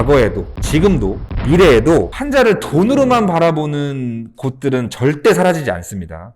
과거에도 지금도 미래에도 환자를 돈으로만 바라보는 곳들은 절대 사라지지 않습니다.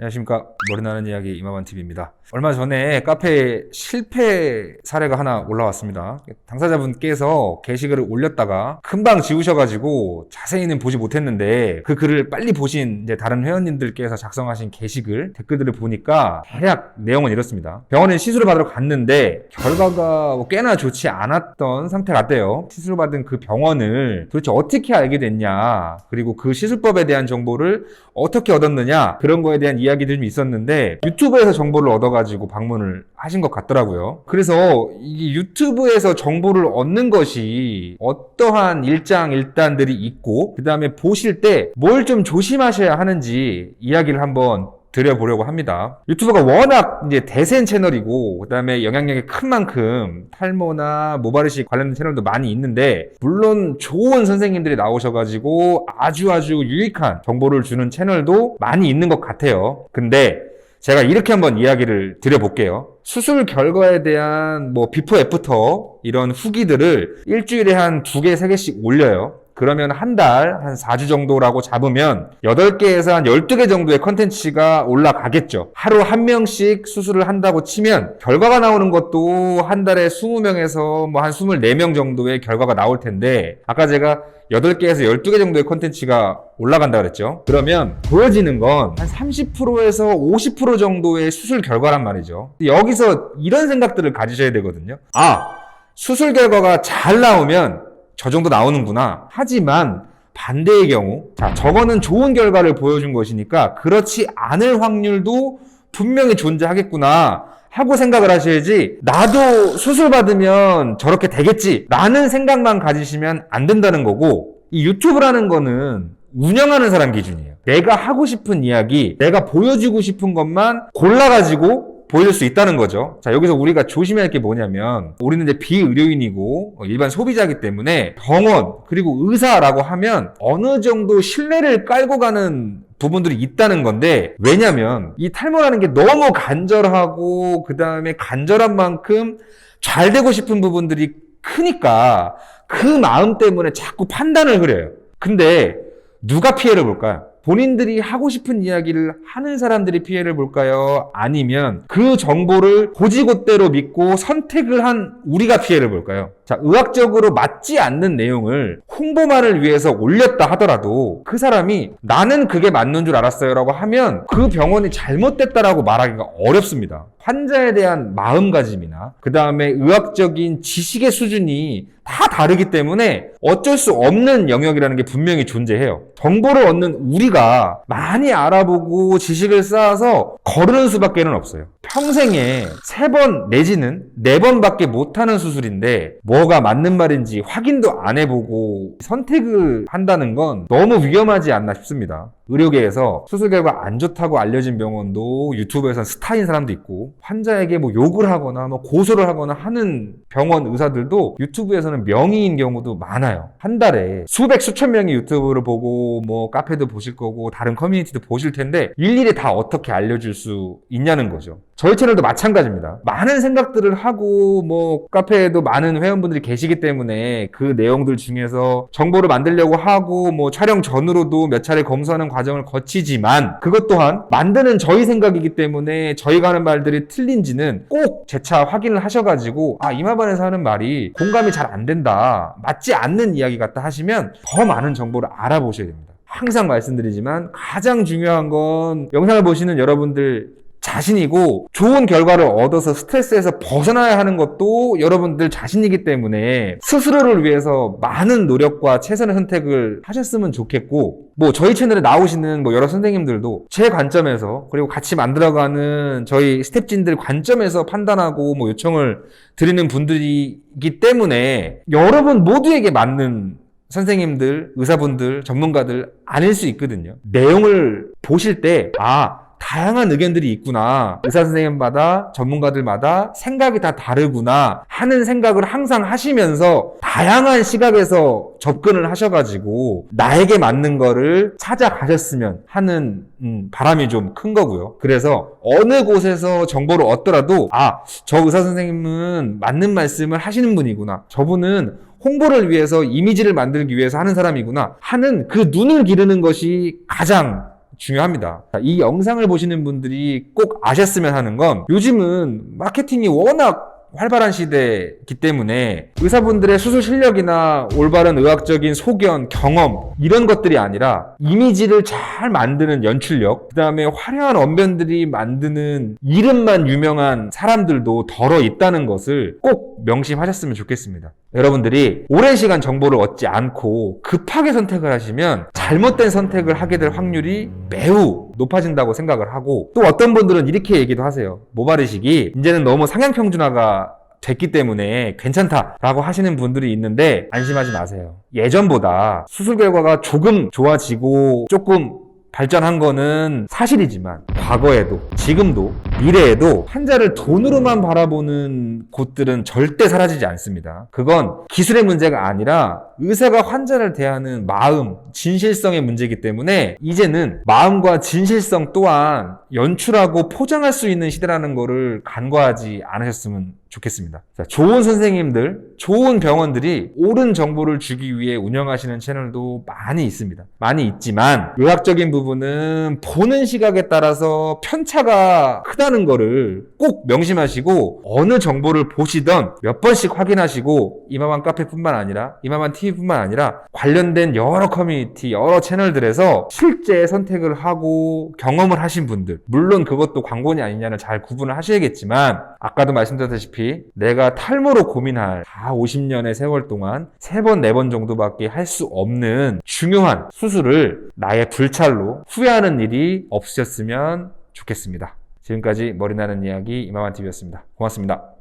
안녕하십니까. 머리나는 이야기 이마반TV입니다. 얼마 전에 카페에 실패 사례가 하나 올라왔습니다. 당사자분께서 게시글을 올렸다가 금방 지우셔가지고 자세히는 보지 못했는데 그 글을 빨리 보신 이제 다른 회원님들께서 작성하신 게시글 댓글들을 보니까 대략 내용은 이렇습니다. 병원에 시술을 받으러 갔는데 결과가 뭐 꽤나 좋지 않았던 상태 같대요. 시술 받은 그 병원을 도대체 어떻게 알게 됐냐 그리고 그 시술법에 대한 정보를 어떻게 얻었느냐 그런 거에 대한 이야기 들이 좀 있었는데 유튜브에서 정보를 얻어가지고 방문을 하신 것 같더라고요. 그래서 이 유튜브에서 정보를 얻는 것이 어떠한 일장일단들이 있고 그 다음에 보실 때 뭘 좀 조심하셔야 하는지 이야기를 한번 드려보려고 합니다. 유튜브가 워낙 이제 대세인 채널이고 그다음에 영향력이 큰 만큼 탈모나 모발이식 관련된 채널도 많이 있는데 물론 좋은 선생님들이 나오셔가지고 아주 아주 유익한 정보를 주는 채널도 많이 있는 것 같아요. 근데 제가 이렇게 한번 이야기를 드려볼게요. 수술 결과에 대한 뭐 비포 애프터 이런 후기들을 일주일에 한 두 개, 세 개씩 올려요. 그러면 한 달, 한 4주 정도라고 잡으면 8개에서 한 12개 정도의 컨텐츠가 올라가겠죠. 하루 한 명씩 수술을 한다고 치면 결과가 나오는 것도 한 달에 20명에서 뭐 한 24명 정도의 결과가 나올 텐데 아까 제가 8개에서 12개 정도의 컨텐츠가 올라간다 그랬죠. 그러면 보여지는 건 한 30%에서 50% 정도의 수술 결과란 말이죠. 여기서 이런 생각들을 가지셔야 되거든요. 아, 수술 결과가 잘 나오면 저 정도 나오는구나. 하지만 반대의 경우, 자, 저거는 좋은 결과를 보여준 것이니까 그렇지 않을 확률도 분명히 존재하겠구나. 하고 생각을 하셔야지, 나도 수술 받으면 저렇게 되겠지. 라는 생각만 가지시면 안 된다는 거고, 이 유튜브라는 거는 운영하는 사람 기준이에요. 내가 하고 싶은 이야기, 내가 보여주고 싶은 것만 골라가지고 보여줄 수 있다는 거죠. 자, 여기서 우리가 조심해야 할 게 뭐냐면, 우리는 이제 비의료인이고, 어, 일반 소비자이기 때문에 병원, 그리고 의사라고 하면 어느 정도 신뢰를 깔고 가는 부분들이 있다는 건데, 왜냐면, 이 탈모라는 게 너무 간절하고, 그 다음에 간절한 만큼 잘 되고 싶은 부분들이 크니까, 그 마음 때문에 자꾸 판단을 흐려요. 근데, 누가 피해를 볼까요? 본인들이 하고 싶은 이야기를 하는 사람들이 피해를 볼까요? 아니면 그 정보를 고지고대로 믿고 선택을 한 우리가 피해를 볼까요? 자, 의학적으로 맞지 않는 내용을 홍보만을 위해서 올렸다 하더라도 그 사람이 나는 그게 맞는 줄 알았어요 라고 하면 그 병원이 잘못됐다라고 말하기가 어렵습니다. 환자에 대한 마음가짐이나 그 다음에 의학적인 지식의 수준이 다 다르기 때문에 어쩔 수 없는 영역이라는 게 분명히 존재해요. 정보를 얻는 우리가 많이 알아보고 지식을 쌓아서 거르는 수밖에는 없어요. 평생에 세 번 내지는 네 번밖에 못하는 수술인데 뭐가 맞는 말인지 확인도 안 해보고 선택을 한다는 건 너무 위험하지 않나 싶습니다. 의료계에서 수술 결과 안 좋다고 알려진 병원도 유튜브에서 스타인 사람도 있고 환자에게 뭐 욕을 하거나 뭐 고소를 하거나 하는 병원 의사들도 유튜브에서는 명의인 경우도 많아요. 한 달에 수백 수천 명이 유튜브를 보고 뭐 카페도 보실 거고 다른 커뮤니티도 보실 텐데 일일이 다 어떻게 알려줄 수 있냐는 거죠. 저희 채널도 마찬가지입니다. 많은 생각들을 하고 뭐 카페에도 많은 회원분들이 계시기 때문에 그 내용들 중에서 정보를 만들려고 하고 뭐 촬영 전으로도 몇 차례 검수하는 과정을 거치지만 그것 또한 만드는 저희 생각이기 때문에 저희가 하는 말들이 틀린지는 꼭 재차 확인을 하셔가지고 아 이마반에서 하는 말이 공감이 잘 안 된다 맞지 않는 이야기 같다 하시면 더 많은 정보를 알아보셔야 됩니다. 항상 말씀드리지만 가장 중요한 건 영상을 보시는 여러분들 자신이고 좋은 결과를 얻어서 스트레스에서 벗어나야 하는 것도 여러분들 자신이기 때문에 스스로를 위해서 많은 노력과 최선의 선택을 하셨으면 좋겠고 뭐 저희 채널에 나오시는 뭐 여러 선생님들도 제 관점에서 그리고 같이 만들어가는 저희 스텝진들 관점에서 판단하고 뭐 요청을 드리는 분들이기 때문에 여러분 모두에게 맞는 선생님들, 의사분들, 전문가들 아닐 수 있거든요. 내용을 보실 때, 아, 다양한 의견들이 있구나. 의사 선생님마다 전문가들마다 생각이 다 다르구나 하는 생각을 항상 하시면서 다양한 시각에서 접근을 하셔가지고 나에게 맞는 거를 찾아가셨으면 하는 음, 바람이 좀 큰 거고요. 그래서 어느 곳에서 정보를 얻더라도 아, 저 의사 선생님은 맞는 말씀을 하시는 분이구나. 저분은 홍보를 위해서 이미지를 만들기 위해서 하는 사람이구나 하는 그 눈을 기르는 것이 가장 중요합니다. 자, 이 영상을 보시는 분들이 꼭 아셨으면 하는 건 요즘은 마케팅이 워낙 활발한 시대이기 때문에 의사분들의 수술 실력이나 올바른 의학적인 소견, 경험 이런 것들이 아니라 이미지를 잘 만드는 연출력, 그 다음에 화려한 언변들이 만드는 이름만 유명한 사람들도 덜어 있다는 것을 꼭 명심하셨으면 좋겠습니다. 여러분들이 오랜 시간 정보를 얻지 않고 급하게 선택을 하시면 잘못된 선택을 하게 될 확률이 매우 높아진다고 생각을 하고 또 어떤 분들은 이렇게 얘기도 하세요. 모발이식이 이제는 너무 상향평준화가 됐기 때문에 괜찮다라고 하시는 분들이 있는데 안심하지 마세요. 예전보다 수술 결과가 조금 좋아지고 조금 발전한 거는 사실이지만 과거에도 지금도 미래에도 환자를 돈으로만 바라보는 곳들은 절대 사라지지 않습니다. 그건 기술의 문제가 아니라 의사가 환자를 대하는 마음, 진실성의 문제이기 때문에 이제는 마음과 진실성 또한 연출하고 포장할 수 있는 시대라는 거를 간과하지 않으셨으면 좋겠습니다. 자, 좋은 선생님들, 좋은 병원들이 옳은 정보를 주기 위해 운영하시는 채널도 많이 있습니다. 많이 있지만 의학적인 부분은 보는 시각에 따라서 편차가 크다 는 거를 꼭 명심하시고 어느 정보를 보시던 몇 번씩 확인하시고 이마만 카페뿐만 아니라 이마만 TV뿐만 아니라 관련된 여러 커뮤니티, 여러 채널들에서 실제 선택을 하고 경험을 하신 분들 물론 그것도 광고냐 아니냐는 잘 구분을 하셔야겠지만 아까도 말씀드렸다시피 내가 탈모로 고민할 4, 50년의 세월 동안 3번, 4번 정도밖에 할 수 없는 중요한 수술을 나의 불찰로 후회하는 일이 없으셨으면 좋겠습니다. 지금까지 머리나는 이야기 이마만TV였습니다. 고맙습니다.